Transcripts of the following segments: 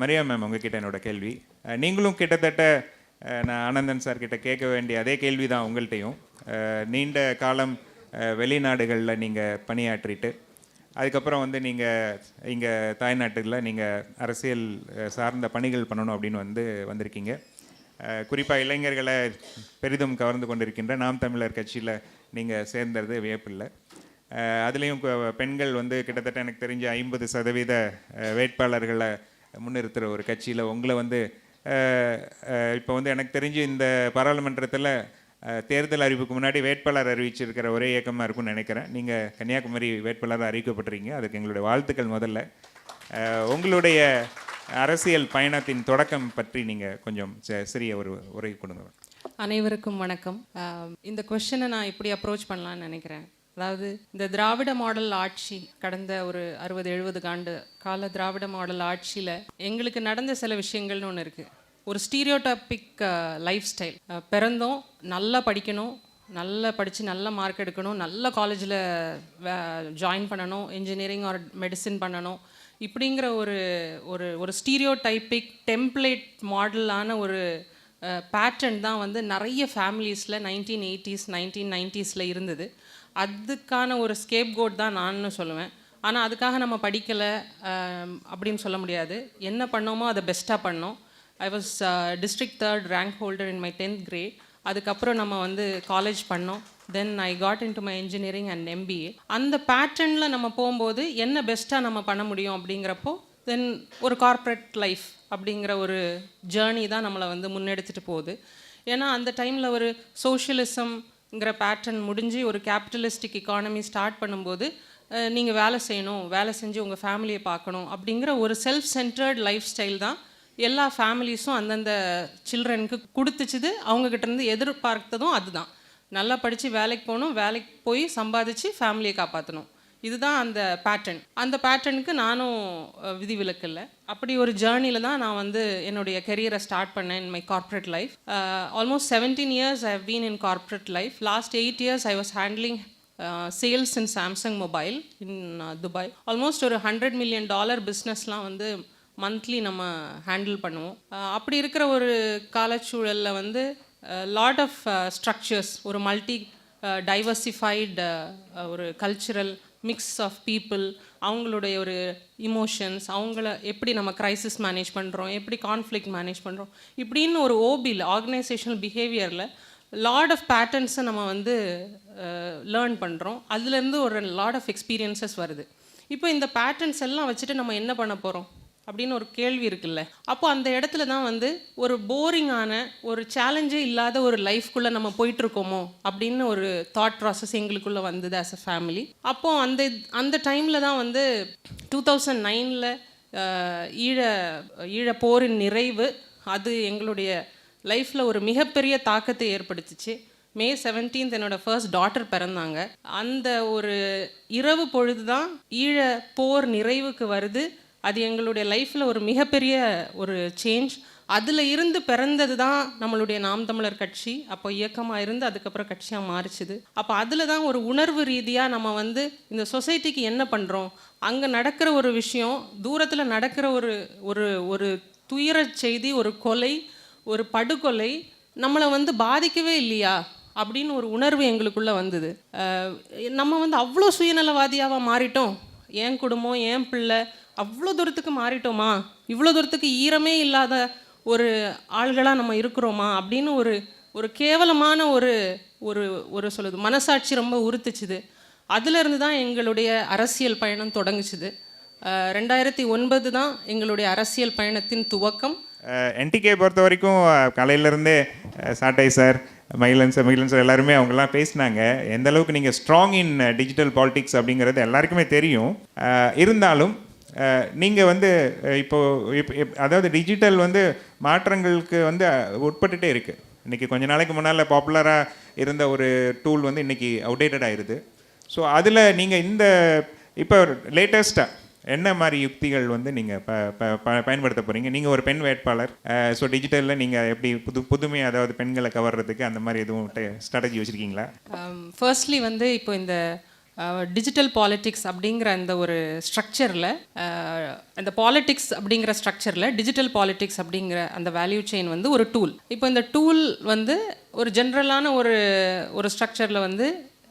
Maria ma'am உங்ககிட்ட என்னோட கேள்வி. நீங்களும் கிட்டத்தட்ட நான் ஆனந்தன் சார் கிட்ட கேட்க வேண்டிய அதே கேள்வி தான் உங்கள்கிட்டையும் நீண்ட காலம் வெளிநாடுகளில் நீங்கள் பணியாற்றிட்டு அதுக்கப்புறம் வந்து நீங்கள் இங்கே தாய்நாட்டில் நீங்கள் அரசியல் சார்ந்த பணிகள் பண்ணணும் அப்படின்னு வந்து வந்திருக்கீங்க. குறிப்பாக இளைஞர்களை பெரிதும் கவர்ந்து கொண்டிருக்கின்ற நாம் தமிழர் கட்சியில் நீங்கள் சேர்ந்தது வியப்பில்லை. அதுலேயும் பெண்கள் வந்து கிட்டத்தட்ட எனக்கு தெரிஞ்ச ஐம்பது சதவீத வேட்பாளர்களை முன்னிறுத்துகிற ஒரு கட்சியில் உங்களை வந்து இப்போ வந்து எனக்கு தெரிஞ்சு இந்த பாராளுமன்றத்தில் தேர்தல் அறிவிப்புக்கு முன்னாடி வேட்பாளர் அறிவிச்சிருக்கிற ஒரே இயக்கமாக இருக்கும்னு நினைக்கிறேன். நீங்கள் கன்னியாகுமரி வேட்பாளராக அறிவிக்கப்படுறீங்க அதுக்கு எங்களுடைய வாழ்த்துக்கள் முதல்ல. உங்களுடைய அரசியல் பயணத்தின் தொடக்கம் பற்றி நீங்கள் கொஞ்சம் சிறிய ஒரு உரை கொடுங்க. அனைவருக்கும் வணக்கம். இந்த கொஷனை நான் இப்படி அப்ரோச் பண்ணலான்னு நினைக்கிறேன். அதாவது இந்த திராவிட மாடல் ஆட்சி கடந்த ஒரு அறுபது எழுபது ஆண்டு கால திராவிட மாடல் ஆட்சியில் எங்களுக்கு நடந்த சில விஷயங்கள்னு ஒன்று இருக்குது ஒரு ஸ்டீரியோடாபிக் லைஃப் ஸ்டைல் பிறந்தோம் நல்லா படிக்கணும் நல்லா படித்து நல்ல மார்க் எடுக்கணும் நல்ல காலேஜில் ஜாயின் பண்ணணும் இன்ஜினியரிங் ஆர் மெடிசின் பண்ணணும் இப்படிங்கிற ஒரு ஒரு ஒரு ஸ்டீரியோ டைப்பிக் டெம்ப்ளேட் மாடலான ஒரு பேட்டர்ன் தான் வந்து நிறைய ஃபேமிலிஸில் நைன்டீன் எயிட்டிஸ் நைன்டீன் நைன்ட்டீஸில் இருந்தது. அதுக்கான ஒரு ஸ்கேப் கோட் தான் நான் சொல்லுவேன். ஆனால் அதுக்காக நம்ம படிக்கலை அப்படின்னு சொல்ல முடியாது. என்ன பண்ணோமோ அதை பெஸ்ட்டாக பண்ணோம். I was district third rank holder in my tenth grade அதுக்கப்புறம் நம்ம வந்து காலேஜ் பண்ணோம். Then I got into my engineering and MBA அந்த பேட்டர்னில் நம்ம போகும்போது என்ன பெஸ்ட்டாக நம்ம பண்ண முடியும் அப்படிங்கிறப்போ தென் ஒரு கார்ப்பரேட் லைஃப் அப்படிங்கிற ஒரு ஜேர்னி தான் நம்மளை வந்து முன்னெடுத்துட்டு போகுது. ஏன்னா அந்த டைமில் ஒரு சோஷியலிசம் ங்கிற பேட்டர்ன் முடிஞ்சு ஒரு கேபிட்டலிஸ்டிக் எக்கானமி ஸ்டார்ட் பண்ணும்போது நீங்கள் வேலை செய்யணும் வேலை செஞ்சு உங்கள் ஃபேமிலியை பார்க்கணும் அப்படிங்கிற ஒரு செல்ஃப் சென்டர்ட் லைஃப் ஸ்டைல் தான் எல்லா ஃபேமிலிஸும் அந்தந்த சில்ட்ரனுக்கு கொடுத்துச்சுது. அவங்கக்கிட்டேருந்து எதிர்பார்த்ததும் அதுதான். நல்லா படித்து வேலைக்கு போகணும் வேலைக்கு போய் சம்பாதிச்சு ஃபேமிலியை காப்பாற்றணும் இதுதான் அந்த பேட்டர்ன் அந்த பேட்டர்னுக்கு நானும் விதிவிலக்கு இல்லை அப்படி ஒரு ஜேர்னியில் தான் நான் வந்து என்னுடைய கெரியரை ஸ்டார்ட் பண்ணேன் in my corporate life almost seventeen years I have been in corporate life last eight years I was handling sales in Samsung mobile in Dubai almost ஒரு ஹண்ட்ரட் மில்லியன் டாலர் பிஸ்னஸ்லாம் வந்து மந்த்லி நம்ம handle பண்ணுவோம். அப்படி இருக்கிற ஒரு காலச்சூழலில் வந்து லாட் ஆஃப் ஸ்ட்ரக்சர்ஸ் ஒரு மல்டி டைவர்சிஃபைடு ஒரு கல்ச்சுரல் மிக்ஸ் ஆஃப் பீப்புள் அவங்களுடைய ஒரு இமோஷன்ஸ் அவங்கள எப்படி நம்ம க்ரைசிஸ் மேனேஜ் பண்ணுறோம் எப்படி கான்ஃப்ளிக் மேனேஜ் பண்ணுறோம் இப்படின்னு ஒரு ஓபியில் ஆர்கனைசேஷனல் பிஹேவியரில் லாட் ஆஃப் பேட்டர்ன்ஸை நம்ம வந்து லேர்ன் பண்ணுறோம் அதுலேருந்து ஒரு லாட் ஆஃப் எக்ஸ்பீரியன்சஸ் வருது. இப்போ இந்த பேட்டர்ன்ஸ் எல்லாம் வச்சுட்டு நம்ம என்ன பண்ண போகிறோம் அப்படின்னு ஒரு கேள்வி இருக்குல்ல. அப்போ அந்த இடத்துல தான் வந்து ஒரு போரிங்கான ஒரு சேலஞ்சே இல்லாத ஒரு லைஃப்குள்ளே நம்ம போயிட்டுருக்கோமோ அப்படின்னு ஒரு தாட் ப்ராசஸ் எங்களுக்குள்ளே வந்தது ஆஸ் அ ஃபேமிலி அப்போ அந்த அந்த டைமில் தான் வந்து டூ தௌசண்ட் நைனில் ஈழ ஈழ போரின் நிறைவு அது எங்களுடைய லைஃப்பில் ஒரு மிகப்பெரிய தாக்கத்தை ஏற்படுத்திச்சு. மே செவன்டீன்த் என்னோட ஃபர்ஸ்ட் டாட்டர் பிறந்தாங்க. அந்த ஒரு இரவு பொழுது தான் ஈழ போர் நிறைவுக்கு வருது. அது எங்களுடைய லைஃப்பில் ஒரு மிகப்பெரிய ஒரு சேஞ்ச் அதில் இருந்து பிறந்தது தான் நம்மளுடைய நாம் தமிழர் கட்சி. அப்போ இயக்கமாக இருந்து அதுக்கப்புறம் கட்சியாக மாறிச்சுது. அப்போ அதில் தான் ஒரு உணர்வு ரீதியாக நம்ம வந்து இந்த சொசைட்டிக்கு என்ன பண்ணுறோம் அங்கே நடக்கிற ஒரு விஷயம் தூரத்தில் நடக்கிற ஒரு ஒரு ஒரு துயரச் செய்தி ஒரு கொலை ஒரு படுகொலை நம்மளை வந்து பாதிக்கவே இல்லையா? அப்படின்னு ஒரு உணர்வு எங்களுக்குள்ளே வந்தது. நம்ம வந்து அவ்வளோ சுயநலவாதியாக மாறிட்டோம். என் குடும்பம் என் பிள்ளை அவ்வளோ தூரத்துக்கு மாறிட்டோமா? இவ்வளோ தூரத்துக்கு ஈரமே இல்லாத ஒரு ஆள்களாக நம்ம இருக்கிறோமா? அப்படின்னு ஒரு ஒரு கேவலமான ஒரு ஒரு ஒரு சொல்லுது மனசாட்சி ரொம்ப உறுத்துச்சுது. அதுலேருந்து தான் எங்களுடைய அரசியல் பயணம் தொடங்குச்சுது. ரெண்டாயிரத்தி ஒன்பது தான் எங்களுடைய அரசியல் பயணத்தின் துவக்கம். என்டிகே பொறுத்த வரைக்கும் கலையிலேருந்தே சாட்டை sir Magizhan sir Magizhan sir எல்லாருமே அவங்கெல்லாம் பேசினாங்க. எந்த அளவுக்கு நீங்கள் ஸ்ட்ராங் இன் டிஜிட்டல் பாலிடிக்ஸ் அப்படிங்கிறது எல்லாருக்குமே தெரியும். இருந்தாலும் நீங்கள் வந்து இப்போது இப்போ இப்- அதாவது டிஜிட்டல் வந்து மாற்றங்களுக்கு வந்து உட்பட்டுட்டே இருக்குது இன்றைக்கி கொஞ்ச நாளைக்கு முன்னால் பாப்புலராக இருந்த ஒரு டூல் வந்து இன்றைக்கி அவுடேட்டட் ஆயிடுது ஸோ அதில் நீங்கள் இந்த இப்போ லேட்டஸ்ட்டாக என்ன மாதிரி யுக்திகள் வந்து நீங்கள் ப ப- ப- பயன்படுத்த போகிறீங்க நீங்கள் ஒரு பெண் வேட்பாளர் ஸோ டிஜிட்டலில் நீங்கள் எப்படி புது புதுமை அதாவது பெண்களை கவர்றதுக்கு அந்த மாதிரி எதுவும் ஸ்ட்ராட்டஜி வச்சுருக்கீங்களா? ஃபர்ஸ்ட்லி um, வந்து இப்போ இந்த டிஜிட்டல் பாலிட்டிக்ஸ் அப்படிங்கிற அந்த ஒரு ஸ்ட்ரக்சரில் அந்த பாலிட்டிக்ஸ் அப்படிங்கிற ஸ்ட்ரக்சரில் டிஜிட்டல் பாலிட்டிக்ஸ் அப்படிங்கிற அந்த வேல்யூ செயின் வந்து ஒரு டூல் இப்போ இந்த டூல் வந்து ஒரு ஜென்ரலான ஒரு ஒரு ஸ்ட்ரக்சரில் வந்து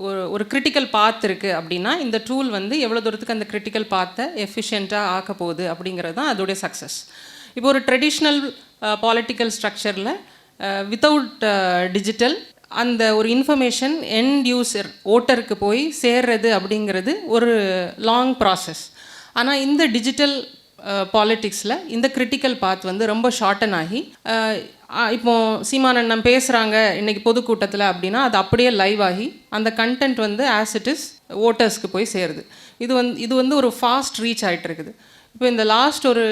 ஒரு ஒரு கிரிட்டிக்கல் பாத் இருக்குது அப்படின்னா இந்த டூல் வந்து எவ்வளோ தூரத்துக்கு அந்த கிரிட்டிக்கல் பாத்தை எஃபிஷியண்ட்டாக ஆக்க போகுது அப்படிங்கிறது தான் அதோடைய சக்ஸஸ் இப்போ ஒரு ட்ரெடிஷ்னல் பாலிட்டிக்கல் ஸ்ட்ரக்சரில் வித்தவுட் டிஜிட்டல் அந்த ஒரு இன்ஃபர்மேஷன் எண்ட் யூசர் ஓட்டருக்கு போய் சேர்றது அப்படிங்கிறது ஒரு லாங் ப்ராசஸ் ஆனால் இந்த டிஜிட்டல் பாலிட்டிக்ஸில் இந்த கிரிட்டிக்கல் பாத் வந்து ரொம்ப ஷார்டன் ஆகி இப்போ சீமானண்ணம் பேசுகிறாங்க இன்றைக்கி பொதுக்கூட்டத்தில் அப்படின்னா அது அப்படியே லைவ் ஆகி அந்த கண்டென்ட் வந்து ஆஸ் இட் இஸ் ஓட்டர்ஸ்க்கு போய் சேருது. இது வந்து இது வந்து ஒரு ஃபாஸ்ட் ரீச் ஆகிட்டு இருக்குது. இப்போ இந்த லாஸ்ட் ஒரு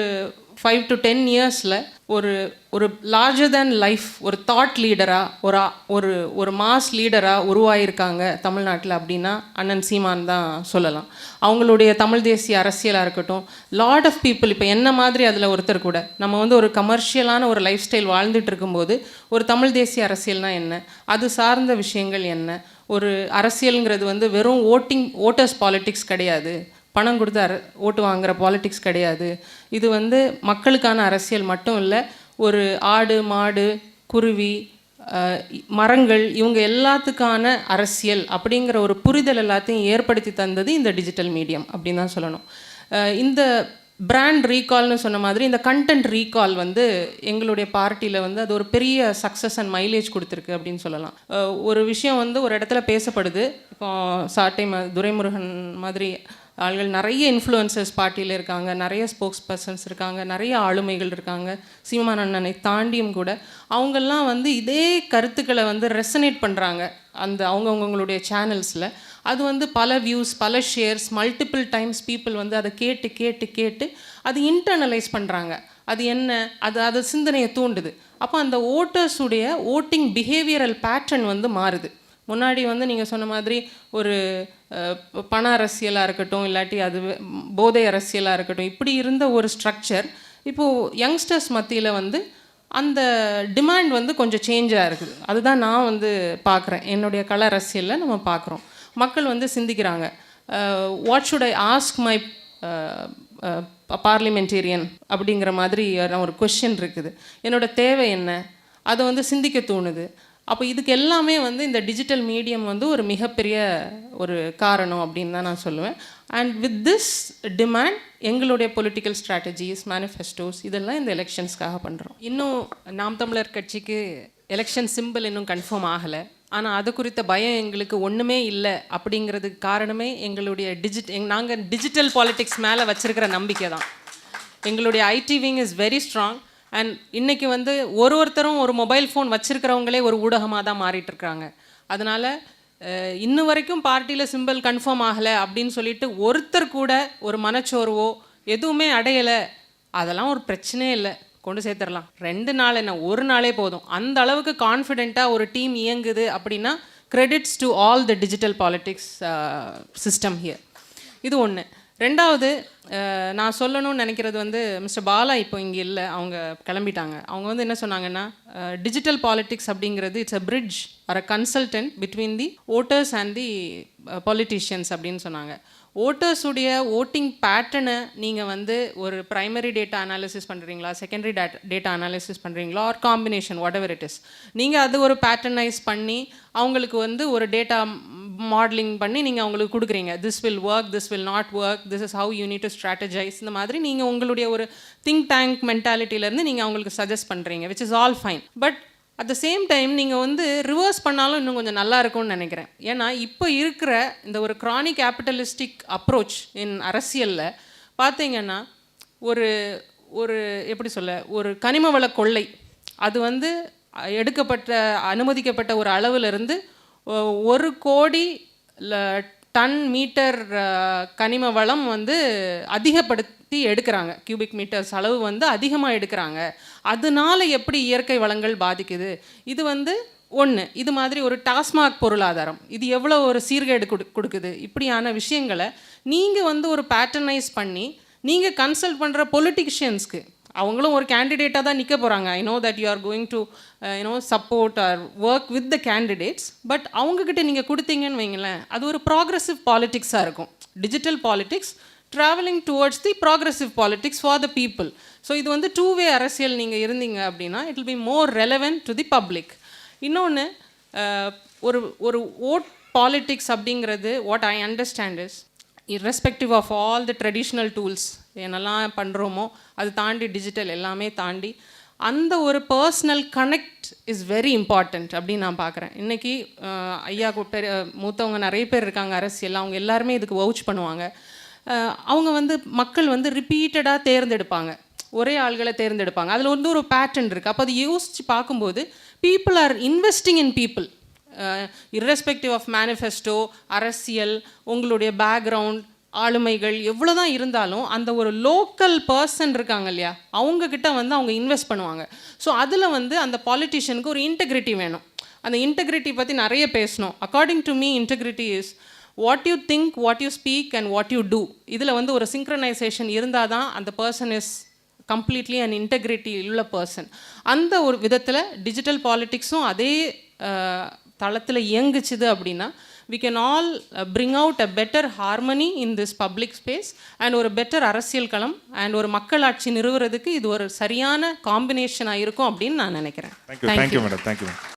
ஃபைவ் டு டென் இயர்ஸில் ஒரு ஒரு லார்ஜர் தேன் லைஃப் ஒரு தாட் லீடராக ஒரு ஒரு ஒரு மாஸ் லீடராக உருவாயிருக்காங்க தமிழ்நாட்டில் அப்படின்னா அண்ணன் சீமான் தான் சொல்லலாம். அவங்களுடைய தமிழ் தேசிய அரசியலாக இருக்கட்டும் லாட் ஆஃப் பீப்புள் இப்போ என்ன மாதிரி அதில் ஒருத்தர் கூட நம்ம வந்து ஒரு கமர்ஷியலான ஒரு லைஃப் ஸ்டைல் வாழ்ந்துட்டு இருக்கும்போது ஒரு தமிழ் தேசிய அரசியல்னால் என்ன அது சார்ந்த விஷயங்கள் என்ன ஒரு அரசியலுங்கிறது வந்து வெறும் ஓட்டிங் ஓட்டர்ஸ் பாலிட்டிக்ஸ் கிடையாது. பணம் கொடுத்து அர ஓட்டு வாங்குற பாலிட்டிக்ஸ் கிடையாது. இது வந்து மக்களுக்கான அரசியல் மட்டும் இல்லை ஒரு ஆடு மாடு குருவி மரங்கள் இவங்க எல்லாத்துக்கான அரசியல் அப்படிங்கிற ஒரு புரிதல் எல்லாத்தையும் ஏற்படுத்தி தந்தது இந்த டிஜிட்டல் மீடியம் அப்படின்னு தான் சொல்லணும். இந்த பிராண்ட் ரீகால்னு சொன்ன மாதிரி இந்த கண்டென்ட் ரீகால் வந்து எங்களுடைய பார்ட்டியில் வந்து அது ஒரு பெரிய சக்ஸஸ் அண்ட் மைலேஜ் கொடுத்துருக்கு அப்படின்னு சொல்லலாம். ஒரு விஷயம் வந்து ஒரு இடத்துல பேசப்படுது. இப்போ சாட்டை ம துரைமுருகன் மாதிரி ஆள்கள் நிறைய இன்ஃப்ளூயன்சர்ஸ் பார்ட்டியில் இருக்காங்க நிறைய ஸ்போக்ஸ் பர்சன்ஸ் இருக்காங்க நிறைய ஆளுமைகள் இருக்காங்க. சீமான் அண்ணனை தாண்டியும் கூட அவங்கெல்லாம் வந்து இதே கருத்துக்களை வந்து ரெசனேட் பண்ணுறாங்க அந்த அவங்கவுங்களுடைய சேனல்ஸில் அது வந்து பல வியூஸ் பல ஷேர்ஸ் மல்டிபிள் டைம்ஸ் பீப்புள் வந்து அதை கேட்டு கேட்டு கேட்டு அது இன்டர்னலைஸ் பண்ணுறாங்க அது என்ன? அது அது சிந்தனையை தூண்டுது. அப்போ அந்த ஓட்டர்ஸுடைய ஓட்டிங் பிஹேவியரல் பேட்டர்ன் வந்து மாறுது. முன்னாடி வந்து நீங்கள் சொன்ன மாதிரி ஒரு பண அரசியலாக இருக்கட்டும் இல்லாட்டி அது போதை அரசியலாக இருக்கட்டும் இப்படி இருந்த ஒரு ஸ்ட்ரக்சர் இப்போது யங்ஸ்டர்ஸ் மத்தியில் வந்து அந்த டிமாண்ட் வந்து கொஞ்சம் சேஞ்சாக இருக்குது. அதுதான் நான் வந்து பார்க்குறேன். என்னுடைய கல அரசியலில் நம்ம பார்க்குறோம். மக்கள் வந்து சிந்திக்கிறாங்க. What should I ask my parliamentarian அப்படிங்கிற மாதிரி ஒரு கொஷின் இருக்குது. என்னோடய தேவை என்ன? அதை வந்து சிந்திக்க தோணுது. அப்போ இதுக்கு எல்லாமே வந்து இந்த டிஜிட்டல் மீடியம் வந்து ஒரு மிகப்பெரிய ஒரு காரணம் அப்படின்னு தான் நான் சொல்லுவேன். அண்ட் வித் திஸ் டிமாண்ட் எங்களுடைய பொலிட்டிக்கல் ஸ்ட்ராட்டஜிஸ் மேனிஃபெஸ்டோஸ் இதெல்லாம் இந்த எலெக்ஷன்ஸ்க்காக பண்ணுறோம் இன்னும் நாம் தமிழர் கட்சிக்கு எலெக்ஷன் சிம்பிள் இன்னும் கன்ஃபார்ம் ஆகலை. ஆனால் அது குறித்த பயம் எங்களுக்கு ஒன்றுமே இல்லை அப்படிங்கிறதுக்கு காரணமே எங்களுடைய டிஜிட் எங் நாங்கள் டிஜிட்டல் பாலிட்டிக்ஸ் மேலே வச்சுருக்கிற நம்பிக்கை தான் எங்களுடைய IT wing is very strong and இன்றைக்கி வந்து ஒரு ஒருத்தரும் ஒரு மொபைல் ஃபோன் வச்சுருக்கிறவங்களே ஒரு ஊடகமாக தான் மாறிட்டுருக்காங்க அதனால் அதனால இன்னும் வரைக்கும் பார்ட்டியில் சிம்பிள் கன்ஃபார்ம் ஆகலை அப்படின்னு சொல்லிட்டு ஒருத்தர் கூட ஒரு மனச்சோர்வோ எதுவுமே அடையலை. அதெல்லாம் ஒரு பிரச்சனையே இல்லை. கொண்டு சேர்த்துடலாம். ரெண்டு நாள் என்ன? ஒரு நாளே போதும். அந்த அளவுக்கு கான்ஃபிடெண்ட்டாக ஒரு டீம் இயங்குது அப்படின்னா credits to all the digital politics system here இது ஒன்று ரெண்டாவது நான் சொல்லணும்னு நினைக்கிறது வந்து மிஸ்டர் பாலா இப்போ இங்கே இல்லை அவங்க கிளம்பிட்டாங்க. அவங்க வந்து என்ன சொன்னாங்கன்னா டிஜிட்டல் பாலிட்டிக்ஸ் அப்படிங்கிறது it's a bridge or a consultant between the voters and the politicians அப்படின்னு சொன்னாங்க. ஓட்டர்ஸுடைய ஓட்டிங் பேட்டர்னை நீங்கள் வந்து ஒரு ப்ரைமரி டேட்டா அனாலிசிஸ் பண்ணுறீங்களா செகண்டரி டேட்டா டேட்டா அனாலிசிஸ் பண்ணுறீங்களா or combination whatever it is நீங்கள் அது ஒரு பேட்டர்னைஸ் பண்ணி அவங்களுக்கு வந்து ஒரு டேட்டா மாடலிங் பண்ணி நீங்கள் அவங்களுக்கு கொடுக்குறீங்க. This will work this will not work this is how you need to strategise இந்த மாதிரி நீங்கள் உங்களுடைய ஒரு திங்க் டேங்க் மென்டாலிட்டியிலேருந்து நீங்கள் அவங்களுக்கு சஜஸ்ட் பண்ணுறீங்க which is all fine but at the same time நீங்கள் வந்து ரிவர்ஸ் பண்ணாலும் இன்னும் கொஞ்சம் நல்லா இருக்கும்னு நினைக்கிறேன். ஏன்னா இப்போ இருக்கிற இந்த ஒரு க்ரானிக் கேபிட்டலிஸ்டிக் அப்ரோச் இன் அரசியலில் பார்த்தீங்கன்னா ஒரு ஒரு எப்படி சொல்ல ஒரு கனிம வள கொள்ளை. அது வந்து எடுக்கப்பட்ட அனுமதிக்கப்பட்ட ஒரு அளவிலிருந்து ஒரு கோடி டன் மீட்டர் கனிம வளம் வந்து அதிகப்படுத்தி எடுக்கிறாங்க. கியூபிக் மீட்டர்ஸ் அளவு வந்து அதிகமாக எடுக்கிறாங்க. அதனால எப்படி இயற்கை வளங்கள் பாதிக்குது? இது வந்து ஒன்று இது மாதிரி ஒரு டாஸ்மாக் பொருளாதாரம். இது எவ்வளோ ஒரு சீர்கேடு கொடு கொடுக்குது? இப்படியான விஷயங்களை நீங்கள் வந்து ஒரு பேட்டர்னைஸ் பண்ணி நீங்கள் கன்சல்ட் பண்ணுற பொலிட்டிஷியன்ஸ்க்கு அவங்களும் ஒரு கேண்டிடேட்டாக தான் நிற்க போகிறாங்க I know that you are going to you know support or work with the candidates but அவங்கக்கிட்ட நீங்கள் கொடுத்தீங்கன்னு வைங்களேன் அது ஒரு ப்ராக்ரெசிவ் பாலிட்டிக்ஸாக இருக்கும். Digital politics travelling towards the progressive politics for the people so இது வந்து டூ வே அரசியல் நீங்கள் இருந்தீங்க அப்படின்னா it will be more relevant to the public இன்னொன்று ஒரு ஒரு ஓட் பாலிட்டிக்ஸ் அப்படிங்கிறது what I understand is irrespective of all the traditional tools என்னெல்லாம் பண்ணுறோமோ அது தாண்டி டிஜிட்டல் எல்லாமே தாண்டி அந்த ஒரு personal connect is very important அப்படின்னு நான் பார்க்குறேன். இன்றைக்கி ஐயா கு- பெரிய மூத்தவங்க நிறைய பேர் இருக்காங்க அரசியல் அவங்க எல்லாருமே இதுக்கு வவுச் பண்ணுவாங்க. அவங்க வந்து மக்கள் வந்து ரிப்பீட்டடாக தேர்ந்தெடுப்பாங்க. ஒரே ஆள்களை தேர்ந்தெடுப்பாங்க. அதில் வந்து ஒரு பேட்டர்ன் இருக்குது அப்போ அது யோசித்து பார்க்கும்போது people are investing in people irrespective of manifesto அரசியல் உங்களுடைய பேக்ரவுண்ட் ஆளுமைகள் எவ்வளோ தான் இருந்தாலும் அந்த ஒரு லோக்கல் பர்சன் இருக்காங்க இல்லையா அவங்கக்கிட்ட வந்து அவங்க இன்வெஸ்ட் பண்ணுவாங்க. ஸோ அதில் வந்து அந்த பாலிட்டிஷியனுக்கு ஒரு இன்டெகிரிட்டி வேணும். அந்த இன்டெகிரிட்டி பற்றி நிறைய பேசணும். According to me integrity is what you think what you speak and what you do இதில் வந்து ஒரு சிங்க்ரனைசேஷன் இருந்தால் தான் அந்த person is completely and integrity உள்ள பர்சன் அந்த ஒரு விதத்தில் டிஜிட்டல் பாலிட்டிக்ஸும் அதே தளத்தில் இயங்குச்சுது அப்படின்னா we can all uh, bring out a better harmony in this public space and ஒரு பெட்டர் அரசியல் களம் அண்ட் ஒரு மக்களாட்சி நிறுவுறதுக்கு இது ஒரு சரியான காம்பினேஷனாக இருக்கும் அப்படின்னு நான் நினைக்கிறேன். Thank you madam thank you